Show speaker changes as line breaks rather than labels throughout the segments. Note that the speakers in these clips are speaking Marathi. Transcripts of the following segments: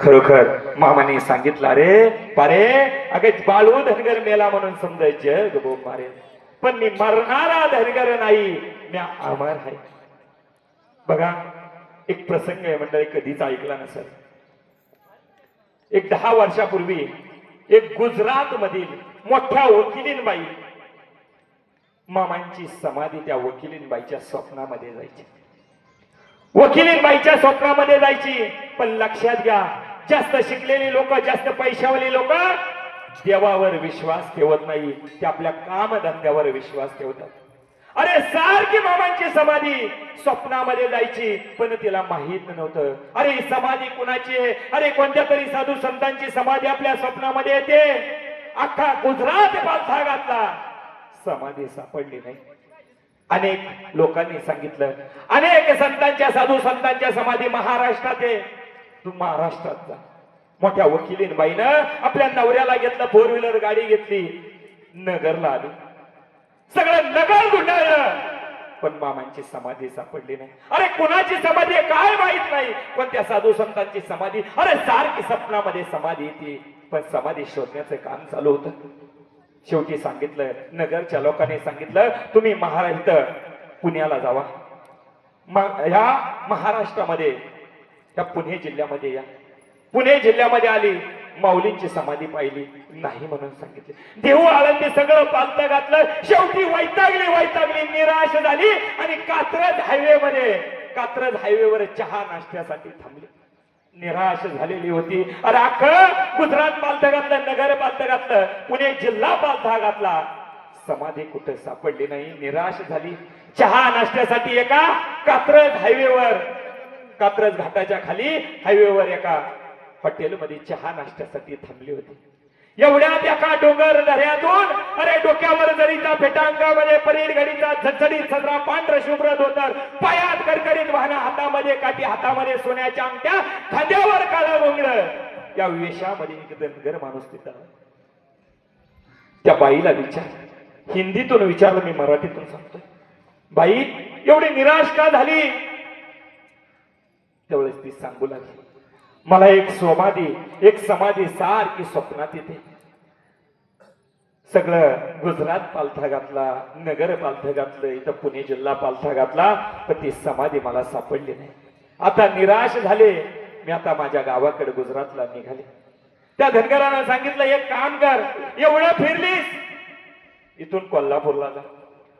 खरोखर मामाने सांगितलं अरे पारे अगे बाळू धनगर मेला म्हणून समजायचे जग मारे पण मी मरणारा धनगर नाही मी अमर आहे. बघा एक प्रसंग आहे मंडळी कधीच ऐकला नसेल. एक दहा वर्षापूर्वी एक गुजरात मधील मोठ्या वकिलीनबाई मामांची समाधी त्या वकिलीनबाईच्या स्वप्नामध्ये जायची. वकिलीनबाईच्या स्वप्नामध्ये जायची. पण लक्षात घ्या जास्त शिकलेली लोक जास्त पैशावाली लोक देवावर विश्वास ठेवत नाही. ते आपल्या कामधंद्यावर विश्वास ठेवतात. अरे सारखी मामांची समाधी स्वप्नामध्ये जायची पण तिला माहीत नव्हतं. अरे ही समाधी कुणाची आहे? अरे कोणत्या तरी साधू संतांची समाधी आपल्या स्वप्नामध्ये येते? अख्खा गुजरात पालथा घातला. समाधी सापडली नाही. अनेक लोकांनी सांगितलं. अनेक संतांच्या साधू संतांच्या समाधी महाराष्ट्रात आहे. तू महाराष्ट्रात जा. मोठ्या वकिलीन बाईनं आपल्या नवऱ्याला घेतलं फोर व्हीलर गाडी घेतली. नगरला आली. सगळं नगर गुंडाळलं. पण मामांची समाधी सापडली नाही. अरे कुणाची समाधी काय माहीत नाही. पण त्या साधू संतांची समाधी अरे सारखी स्वप्नामध्ये समाधी येते. पण समाधी शोधण्याचं काम चालू होतं. शेवटी सांगितलं नगरच्या लोकांनी सांगितलं तुम्ही महाराष्ट्र पुण्याला जावा. या महाराष्ट्रामध्ये या पुणे जिल्ह्यामध्ये या. पुणे जिल्ह्यामध्ये आली माऊलींची समाधी पाहिली नाही म्हणून सांगितले. देहू आळंदी सगळं पालत घातलं शेवटी वैतागली वैतागली निराश झाली आणि कात्रज हायवे मध्ये कात्रज हायवेवर चहा नाश्त्यासाठी थांबली. निराश झालेली होती. अरे अख्खं गुजरात पालथ घातलं नगर पालथ घातलं पुणे जिल्हा पालथा घातला समाधी कुठे सापडली नाही निराश झाली. चहा नाश्त्यासाठी एका कात्रज हायवेवर कात्रज घाटाच्या खाली हायवेवर एका हॉटेलमध्ये चहा नाश्त्यासाठी थांबली होती. एवढ्या त्या का डोंगर दऱ्यातून अरे डोक्यावर जरीचा फेटांगामध्ये परेड घडीचा झडझडीत सदरा पांढर शुभ्र धोतर पायात कडकडीत वाहना हातामध्ये काठी हातामध्ये सोन्याच्या अंगठ्या खांद्यावर काळा डोंगर या वेशामध्ये एक माणूस तिथं त्या बाईला विचार. हिंदीतून विचारलं मी मराठीतून सांगतोय. बाई एवढी निराश का झाली? त्यावेळेस ती सांगू लागली. मला एक सोमाधी एक समाधी सारखी स्वप्नात येते. सगळं गुजरात पालथा घातला नगर पालथं घातलं इथं पुणे जिल्हा पालथा घातला पण ती समाधी मला सापडली नाही. आता निराश झाले. मी आता माझ्या गावाकडे गुजरातला निघाले. त्या धनगरानं सांगितलं एक काम कर एवढं फिरलीस. इथून कोल्हापूरला जा.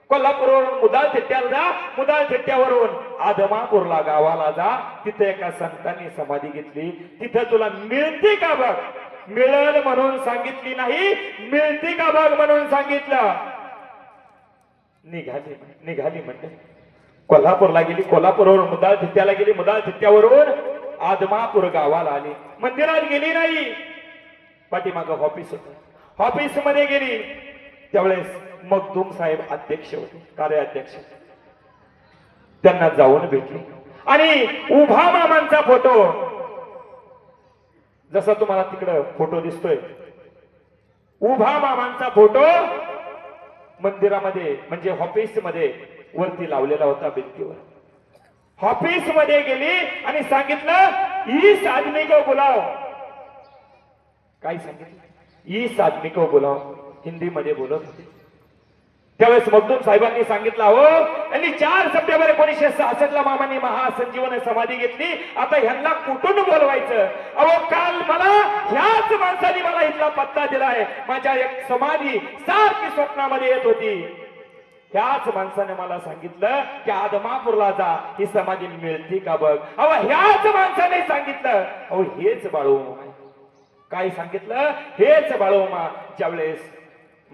कोल्हापूरवरून मुदाळ थिट्ट्याला जा. मुदाळ थिट्ट्यावरून आदमापूरला गावाला जा. तिथे एका संतांनी समाधी घेतली. तिथे तुला मिळते का बघ? मिळेल म्हणून सांगितली नाही मिळते का बघ म्हणून सांगितलं? निघाली निघाली म्हणजे. कोल्हापूरला गेली कोल्हापूरवरून मुदाळ थित्त्याला गेली मुदाळ थित्त्यावरून आदमापूर गावाला आली. मंदिरात गेली नाही. पाठीमाग ऑफिस होत. ऑफिसमध्ये गेली. त्यावेळेस मगदूम साहेब अध्यक्ष होते कार्याध्यक्ष त्यांना जाऊन भेटले. आणि उभा मामांचा फोटो जसा तुम्हाला तिकडं फोटो दिसतोय. उभा मामांचा फोटो मंदिरामध्ये म्हणजे ऑफिसमध्ये वरती लावलेला होता भिंतीवर. ऑफिसमध्ये गेली आणि सांगितलं इस आदमी को बुलाव काय सांगितलं? इस आदमी को बुलाव हिंदीमध्ये बोलत होते. त्यावेळेस मगदूम साहेबांनी सांगितलं हो यांनी चार सप्टेंबर एकोणीसशे सहासष्टला मामांनी महासंजीवन समाधी घेतली. आता ह्यांना कुठून बोलवायचं? अहो काल मला ह्याच माणसाने मला इथला पत्ता दिलाय. माझ्या एक समाधी सारखी स्वप्नामध्ये येत होती. ह्याच माणसाने मला सांगितलं की आदमापूरला जा. ही समाधी मिळते का बघ? अहो ह्याच माणसाने सांगितलं. अहो हेच बाळूमा काय सांगितलं? हेच बाळूमा ज्यावेळेस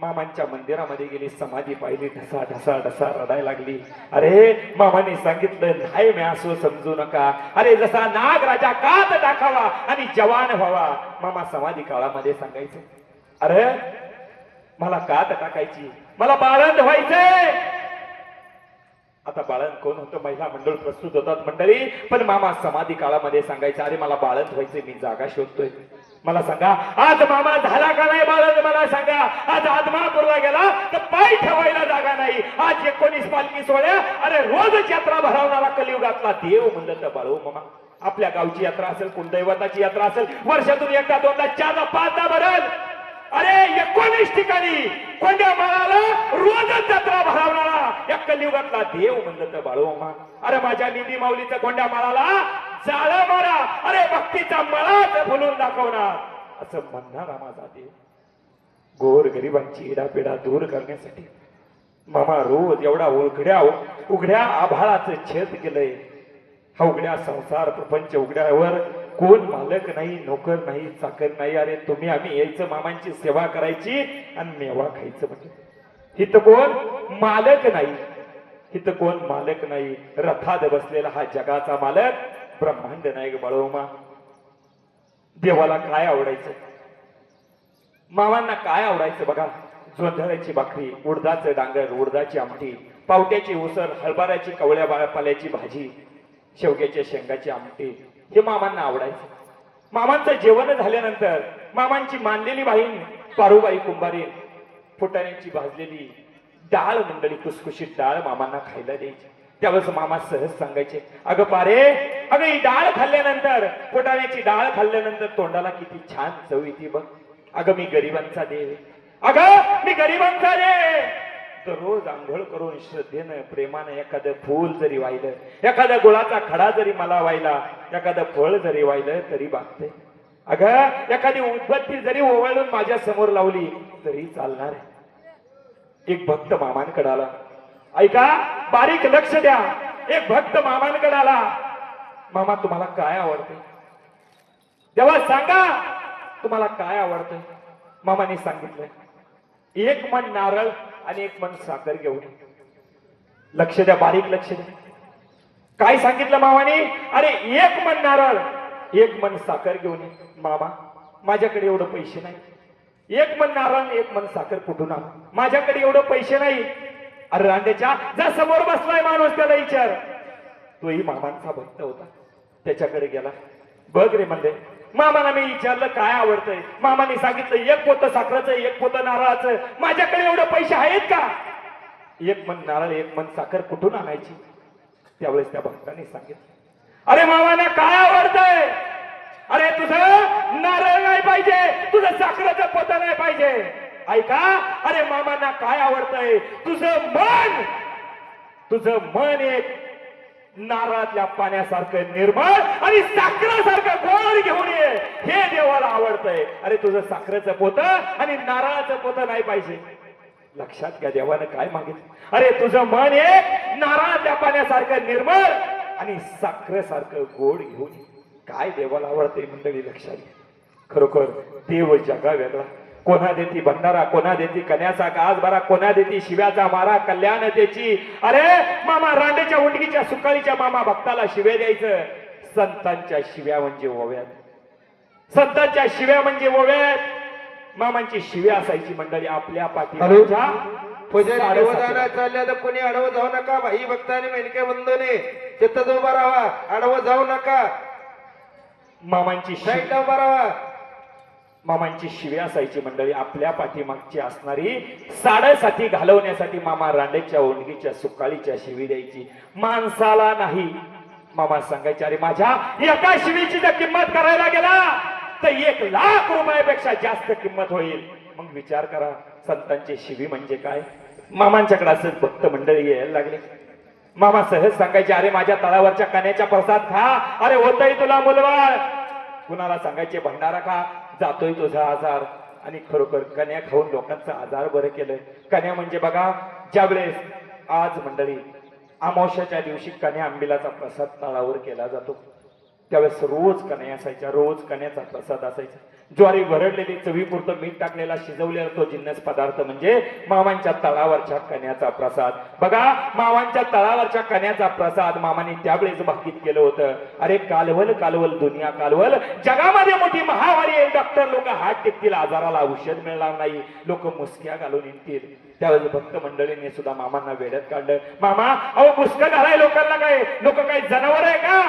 मामांच्या मंदिरामध्ये गेली समाधी पाहिली ढसा ढसा ढसा रडायला लागली. अरे मामाने सांगितलं नाही मी असो समजू नका. अरे जसा नाग राजा कात टाकावा आणि जवान व्हावा. मामा समाधी काळामध्ये सांगायचं अरे मला कात टाकायची मला बाळंत व्हायचंय. आता बाळंत कोण होतं? महिला मंडळ प्रस्तुत होतात मंडळी पण मामा समाधी काळामध्ये सांगायचं अरे मला बाळंत व्हायचंय मी जागा शोधतोय. मला सांगा आज मामा झाला का नाही बाळंत मला सांगा आज आदमापूरला गेला तर पाय ठेवायला जागा नाही. आज एकोणीस पालखी सोहळ्या अरे रोज यात्रा भरवणारा कलियुगातला देव म्हणलं तर बाळू मामा. आपल्या गावची यात्रा असेल कुलदैवताची यात्रा असेल वर्षातून एकदा दोनदा चारदा पाचदा भरल. अरे एकोणीस ठिकाणी कोणत्या माळाला रोजच जत्रा भरवणारा या कलियुगातला देव म्हणलं तर बाळूमा अरे माझ्या निधी माऊलीचं कोंड्या माळाला जाळा मारा. अरे भक्तीचा मळाच फुलून दाखवणार. असं म्हणणारा माझा देव गोर गरिबांची इडापिडा दूर करण्यासाठी. मामा रोज एवढा उघड्या उघड्या आभाळाचं छेद केलंय. हा उघड्या संसार प्रपंच उघड्यावर. कोण मालक नाही नोकर नाही चाकर नाही. अरे तुम्ही आम्ही यायचं मामांची सेवा करायची आणि मेवा खायचं म्हणजे. इथं कोण? मालक नाही. इथं कोण? मालक नाही. रथात बसलेला हा जगाचा मालक. ब्रह्मांड नाही बाळोमा. देवाला काय आवडायचं? मामांना काय आवडायचं बघा? जोंधळ्याची भाकरी उडदाचं डांगर उडदाची आमटी पावट्याची उसळ हरभऱ्याची कवळ्या पाल्याची भाजी शेवग्याच्या शेंगाची आमटी हे मामांना आवडायचं. मामांचं जेवण झाल्यानंतर मामांची मानलेली बहीण पारुबाई कुंभारी फुटाण्याची भाजलेली डाळ मंडळी कुसकुशीत डाळ मामांना खायला द्यायची. त्यावेळेस मामा सहज सांगायचे अगं पारे अगं ही डाळ खाल्ल्यानंतर फुटाण्याची डाळ खाल्ल्यानंतर तोंडाला किती छान चव येते बघ. अगं मी गरिबांचा देव अगं मी गरिबांचा देव दररोज आंघोळ करून श्रद्धेनं प्रेमानं एखादं फूल जरी वाहिलं एखाद्या गुळाचा खडा जरी मला वाहिला एखादं फळ जरी वाहिलं तरी बागते अगं एखादी उदबत्ती जरी ओवाळून माझ्यासमोर लावली तरी चालणार आहे. एक भक्त मामांकडे आला. ऐका बारीक लक्ष द्या. एक भक्त मामांकडे आला. मामा तुम्हाला काय आवडते? तेव्हा सांगा तुम्हाला काय आवडतंय मामाने सांगितलं एक मन नारळ आणि एक मन साखर घेऊन. ये. लक्ष द्या बारीक लक्ष द्या. काय सांगितलं मामाने? अरे एक मन नारळ एक मन साखर घेऊन. ये मामा माझ्याकडे एवढं पैसे नाही. एक मन नारळ एक मन साखर कुठून आण? माझ्याकडे एवढं पैसे नाही. अरे रांडेच्या जा समोर बसलाय माणूस त्याला विचार. तोही मामांचा भक्त होता. त्याच्याकडे गेला. बघ रे म्हणले मामाला मी विचारलं काय आवडतंय? मामाने सांगितलं एक पोतं साखरेचं एक पोतं नारळाचं. माझ्याकडे एवढे पैसे आहेत का? एक मन नारळ एक मन साखर कुठून आणायची? त्यावेळेस त्या भक्ताने सांगितलं. अरे मामाना काय आवडतंय? अरे तुझं नारळ नाही पाहिजे तुझं साखरेचं पोतं नाही पाहिजे. ऐका अरे मामांना काय आवडतंय? तुझं मन तुझं मन एक नारळातल्या पाण्यासारखं निर्मळ आणि साखरासारखं गोड घेऊन ये. हे देवाला आवडतंय. अरे तुझं साखरेचं पोत आणि नारळाचं पोतं नाही पाहिजे. लक्षात घ्या देवानं काय मागितलं. अरे तुझं मन एक नारळातल्या पाण्यासारखं निर्मळ आणि साखरेसारखं गोड घेऊन काय देवाला आवडते मंडळी लक्षात घ्या. खरोखर देव जगा वेगळा कोणा देती भंडारा कोणा देती कन्याचा गाज बरा कोणा देती शिव्याचा मारा कल्याण त्याची अरे मामा रांडेच्या उंडकीच्या सुकाळीच्या मामा भक्ताला शिवे द्यायचं. संतांच्या शिव्या म्हणजे ओव्यात. संतांच्या शिव्या म्हणजे ओव्यात. मामांची शिव्या असायची मंडळी आपल्या पाठीच्या
पुजारी निवदाना चालल्या तर कोणी आडवं जाऊ नका भाई भक्ताने मेनके बंधूने. तिथंच उभा राहा आडवं जाऊ नका.
मामांची शिव-
साईडला उभा राहा
मामांची शिवी असायची मंडळी आपल्या पाठीमागची असणारी साडेसाती घालवण्यासाठी मामा रांडेच्या ओंडगीच्या सुकाळीच्या शिवी द्यायची. माणसाला नाही. मामा सांगायचे अरे माझ्या एका शिवीची जर किंमत करायला गेला तर एक लाख रुपयापेक्षा जास्त किंमत होईल. मग विचार करा संतांची शिवी म्हणजे काय? मामांच्याकडे असंच भक्त मंडळी यायला लागले. मामा सहज सांगायचे अरे माझ्या तळावरच्या कण्याच्या प्रसाद खा. अरे होतही तुला मुलबाळ कुणाला सांगायचे भंडारा का जातोय तुझा आजार. आणि खरोखर कन्या खाऊन लोकांचा आजार बरं केलंय. कन्या म्हणजे बघा ज्यावेळेस आज मंडळी अमावश्याच्या दिवशी कन्या आंबिलाचा प्रसाद तळावर केला जातो. त्यावेळेस रोज कन्या असायच्या रोज कन्याचा प्रसाद असायचा. ज्वारी भरडलेली चवीपुरतं मीठ टाकलेला शिजवलेला तो जिन्नस पदार्थ म्हणजे मामांच्या तळावरच्या कण्याचा प्रसाद. बघा मामांच्या तळावरच्या कण्याचा प्रसाद मामाने त्यावेळेस भाकीत केलं होतं. अरे कालवल कालवल दुनिया कालवल. जगामध्ये मोठी महामारी आहे. डॉक्टर लोक हात टेकतील आजाराला औषध मिळणार नाही. लोक मुसक्या घालून येतील त्यावेळेस भक्त मंडळीने सुद्धा मामांना वेड्यात काढलं. मामा अहो मुसकं घालाय लोकांना काय? लोक काय जनावर आहे का?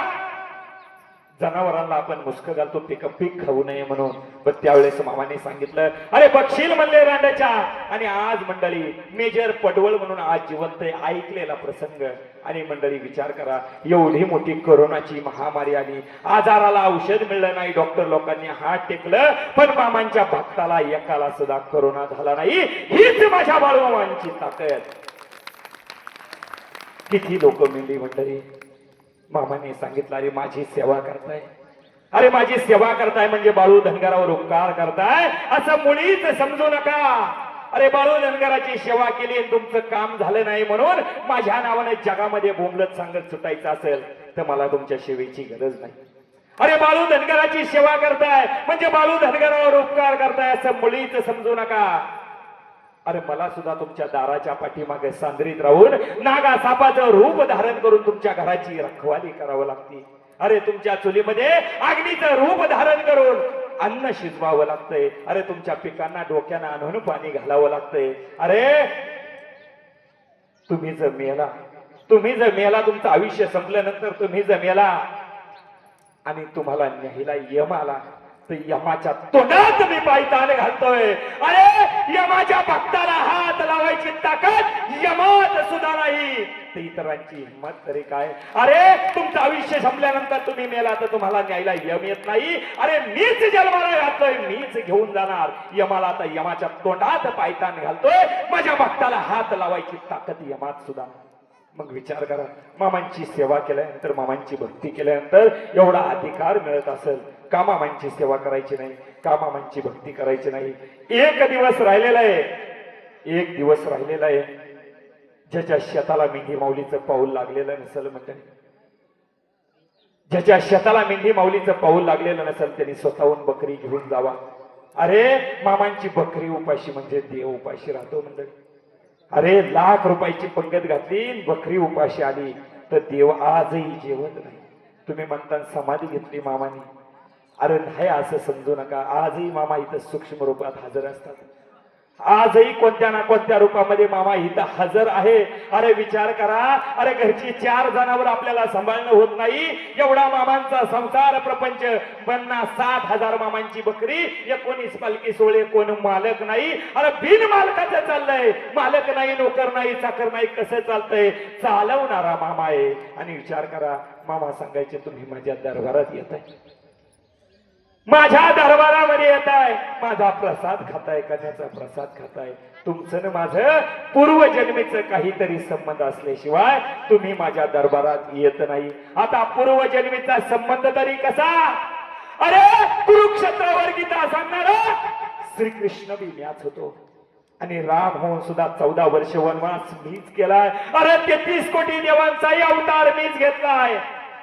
जनावरांना आपण मुस्क घालतो पिक पीक खाऊ नये म्हणून. पण त्यावेळेस मामाने सांगितलं अरे बक्षील म्हणले रांडाच्या. आणि आज मंडळी मेजर पडवळ म्हणून आज जिवंत ऐकलेला प्रसंग. आणि मंडळी विचार करा एवढी मोठी कोरोनाची महामारी आली आजाराला औषध मिळलं नाही डॉक्टर लोकांनी हात टेकलं पण मामांच्या भक्ताला एकाला सुद्धा करोना झाला नाही. हीच माझ्या बाळूमामांची ताकद. किती लोक मिळली मंडळी मामाने सांगितलं अरे माझी सेवा करताय. अरे माझी सेवा करताय म्हणजे बाळू धनगरावर उपकार करताय? असं मुळीच समजू नका. अरे बाळू धनगराची सेवा केली आणि तुमचं काम झालं नाही म्हणून माझ्या नावाने जगामध्ये बोंबलत सांगत सुटायचं असेल तर मला तुमच्या सेवेची गरज नाही. अरे बाळू धनगराची सेवा करताय म्हणजे बाळू धनगरावर उपकार करताय असं मुळीच समजू नका. अरे मला सुद्धा तुमच्या दाराच्या पाठीमागे सांद्रीत राहून नागा सापाचं रूप धारण करून तुमच्या घराची रखवाली करावं लागते. अरे तुमच्या चुलीमध्ये अग्नीचं रूप धारण करून अन्न शिजवावं लागतंय. अरे तुमच्या पिकांना डोक्याना आणून पाणी घालावं लागतंय. अरे तुम्ही जर मेला तुम्ही जर मेला तुमचं आयुष्य संपल्यानंतर तुम्ही जर मेला आणि तुम्हाला न्यायला यम आला तर यमाच्या तोंडात मी पायतान घालतोय. अरे यमाच्या भक्ताला हात लावायची ताकद यमात सुद्धा नाही. तर इतरांची हिंमत तरी काय? अरे तुमचं आयुष्य संपल्यानंतर तुम्ही मेला तर तुम्हाला न्यायला यम येत नाही. अरे मीच जन्माला घालतोय मीच घेऊन जाणार. यमाला आता यमाच्या तोंडात पायतान घालतोय. माझ्या भक्ताला हात लावायची ताकद यमात सुद्धा नाही. मग विचार करा मामांची सेवा केल्यानंतर मामांची भक्ती केल्यानंतर एवढा अधिकार मिळत असेल कामामांची सेवा करायची नाही कामामांची भक्ती करायची नाही. एक दिवस राहिलेला आहे. एक दिवस राहिलेला आहे. ज्याच्या शेताला मेंढी माऊलीचं पाऊल लागलेलं नसेल म्हणजे ज्याच्या शेताला मेंढी माऊलीचं पाऊल लागलेलं नसेल त्यांनी स्वतःहून बकरी घेऊन जावा. अरे मामांची बकरी उपाशी म्हणजे देव उपाशी राहतो म्हणजे अरे लाख रुपयाची पंगत घातली बकरी उपाशी आली तर देव आजही जेवत नाही. तुम्ही म्हणता समाधी घेतली मामाने. अरे नाही असं समजू नका. आजही मामा इथं सूक्ष्म रूपात हजर असतात. आजही कोणत्या ना कोणत्या रूपामध्ये मामा इथं हजर आहे? अरे विचार करा. अरे घरची चार जनावर आपल्याला सांभाळणं होत नाही. एवढा मामांचा संसार प्रपंच. पन्नास सात हजार मामांची बकरी एकोणीस पालखी सोळे कोण मालक नाही. अरे बिन मालकाचं चाललंय. मालक नाही नोकर नाही चाकर नाही कसं चालतंय? चालवणारा मामा आहे. आणि विचार करा मामा सांगायचे तुम्ही माझ्या दरबारात येत आहे माझ्या दरबारामध्ये येत आहे माझा प्रसाद खाताय कन्याचा प्रसाद खाताय? तुमचं ना माझं पूर्वजन्मीचं काहीतरी संबंध असल्याशिवाय तुम्ही माझ्या दरबारात येत नाही. आता पूर्वजन्मीचा संबंध तरी कसा? अरे कुरुक्षेत्रावर गीता सांगणार श्रीकृष्ण बी म्याच होतो. आणि राम होऊन सुद्धा चौदा वर्ष वनवास मीच केलाय. अरे तेहतीस कोटी देवांचाही अवतार मीच घेतलाय.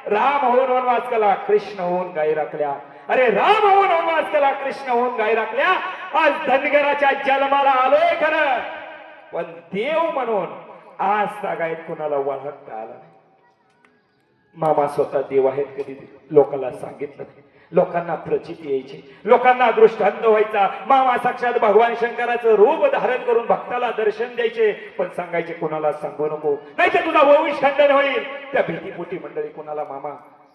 राम होऊन वनवास केला कृष्ण होऊन गाई राखल्या. अरे राम होऊन वनवास केला कृष्ण होऊन गाई राखल्या. आज धनगराच्या जन्माला आलोय खरं. पण देव म्हणून आज त्या गायत कुणाला ओळखता आला नाही. मामा स्वतः देव आहेत कधी लोकांना सांगितलं लोकांना प्रचिती यायची. लोकांना दृष्टांत व्हायचा. मामा साक्षात भगवान शंकराचं रूप धारण करून भक्ताला दर्शन द्यायचे. पण सांगायचे कुणाला सांगू नको. नाही तर तुझा वंश खंडन होईल. त्या भीतीपोटी मंडळी कुणाला मामा?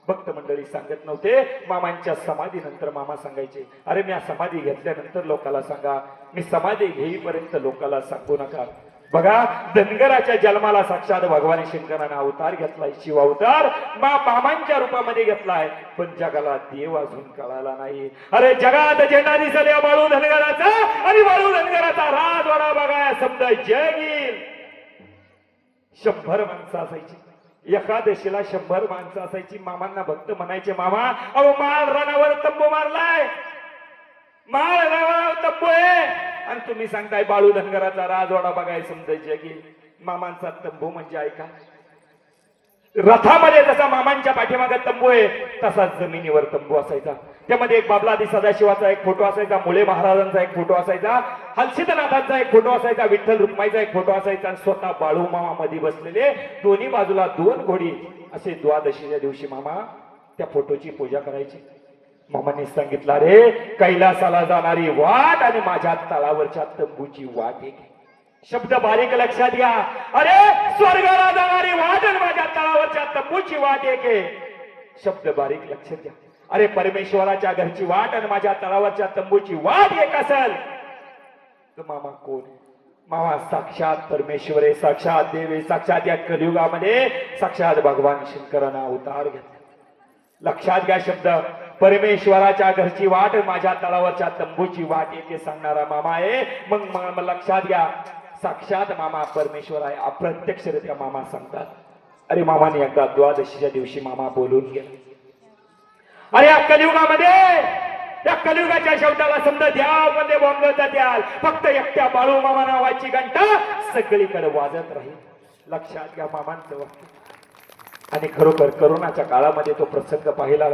भक्त मंडळी सांगत नव्हते मामांच्या समाधीनंतर मामा सांगायचे अरे मी समाधी घेतल्यानंतर लोकाला सांगा मी समाधी घेईपर्यंत लोकाला सांगू नका. बघा धनगराच्या जन्माला साक्षात भगवान शंकरानं अवतार घेतलाय शिव अवतार मा मामांच्या रूपामध्ये घेतलाय पण जगाला देव अजून कळाला नाही. अरे जगात झेंडा दिसल्या बाळू धनगराचा आणि बाळू धनगराचा राजवाडा बघा समजा जय येईल शंभर माणसं असायची. एकादशीला शंभर माणसं असायची मामांना भक्त म्हणायचे मामा अहो माळ रणावर तंबू मारलाय. माळ रणावर तंबू आहे. आणि तुम्ही सांगताय बाळू धनगराचा राजवाडा बघाय समजायचे की मामांचा तंबू म्हणजे ऐका. रथामध्ये जसा मामांच्या पाठीमागे तंबू आहे तसाच जमिनीवर तंबू असायचा. त्यामध्ये एक बाबलादी सदाशिवाचा एक फोटो असायचा मुले महाराजांचा एक फोटो असायचा हलसिद्धनाथांचा एक फोटो असायचा विठ्ठल रुक्माईचा एक फोटो असायचा आणि स्वतः बाळू मामा मध्ये बसलेले दोन्ही बाजूला दोन घोडी असे द्वादशीच्या दिवशी मामा त्या फोटोची पूजा करायची. मामांनी सांगितलं रे कैलासाला जाणारी वाट आणि माझ्या तळावरच्या तंबूची वाट एक शब्द बारीक लक्षात घ्या. अरे स्वर्गाला जाणारी वाट आणि माझ्या तळावरच्या तंबूची वाट एक शब्द बारीक लक्षात घ्या. अरे परमेश्वराच्या घरची वाट आणि माझ्या तळावरच्या तंबूची वाट एक असेल. तर मामा कोण मामा साक्षात परमेश्वर आहे साक्षात देव आहे साक्षात या कलियुगामध्ये साक्षात भगवान शंकरांना अवतार घेतला. लक्षात घ्या शब्द परमेश्वराच्या घरची वाट माझ्या तळावरच्या तंबूची वाट येते सांगणारा मामा आहे. मग लक्षात घ्या साक्षात मामा परमेश्वर आहे अप्रत्यक्षरित्या मामा सांगतात. अरे मामाने एकदा द्वादशीच्या दिवशी मामा बोलून गेला. अरे या कलियुगामध्ये या कलियुगाच्या शब्दाला समजा द्यामध्ये बोंबलत द्याल. फक्त एकट्या बाळू मामा नावाची घंटा सगळीकडे वाजत राहील. लक्षात घ्या मामांचं वाक्य. आणि खरोखर करोनाच्या काळामध्ये तो प्रसंग पाहिला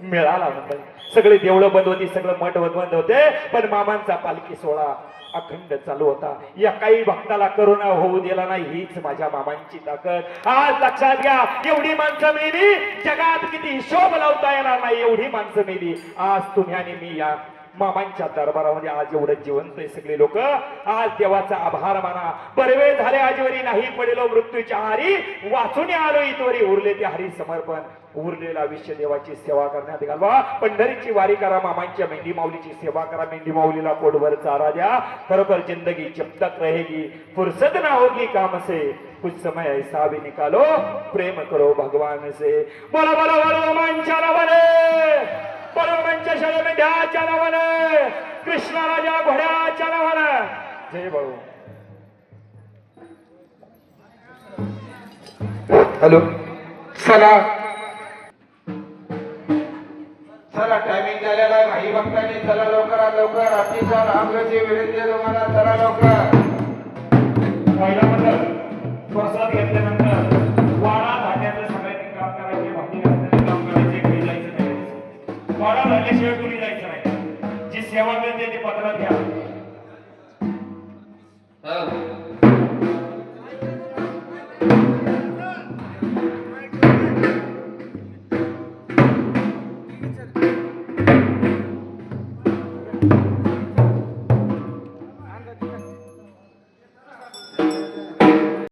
मिळाला म्हणजे सगळे देवळं बंद होती सगळं मठ बंद होते पण मामांचा पालखी सोहळा अखंड चालू होता. या काही भक्ताला करोना होऊ दिला नाही हीच माझ्या मामांची ताकद. आज लक्षात घ्या एवढी माणसं मेली जगात किती हिशोब लावता येणार नाही एवढी माणसं मेली. आज तुम्ही आणि मी या मामांच्या दरबारामध्ये आज एवढं जिवंत आहे सगळे लोक. आज देवाचा आभार माना. बरवे झाले आजवरी नाही पडेलो मृत्यूच्या हारी वाचून आलो इतवरी उरले ते हरी समर्पण. उरलेलं आयुष्य देवाची सेवा करण्यात घालवा. पंढरीची वारी करा मामांच्या मेंढी माऊलीची सेवा करा. मेंढी माऊलीला पोटभर चारा द्या. खरोखर जिंदगी जब तक रहेगी. फुर्सत ना होगी काम से. कुछ समय ऐसा भी निकालो. प्रेम करो भगवान से. बोला बोला बोला मामांच्या नावाने. परमांच्या शाळे मेंढ्याच्या नावाने. कृष्णा राजा घोड्याच्या नावाने. जय बाळू
हॅलो. चला चला टायमिंग झालेला आहे. भाई भक्तांनी चला लवकरात लवकर. अतिशय रामगडची विनंती तुम्हाला चला लवकर.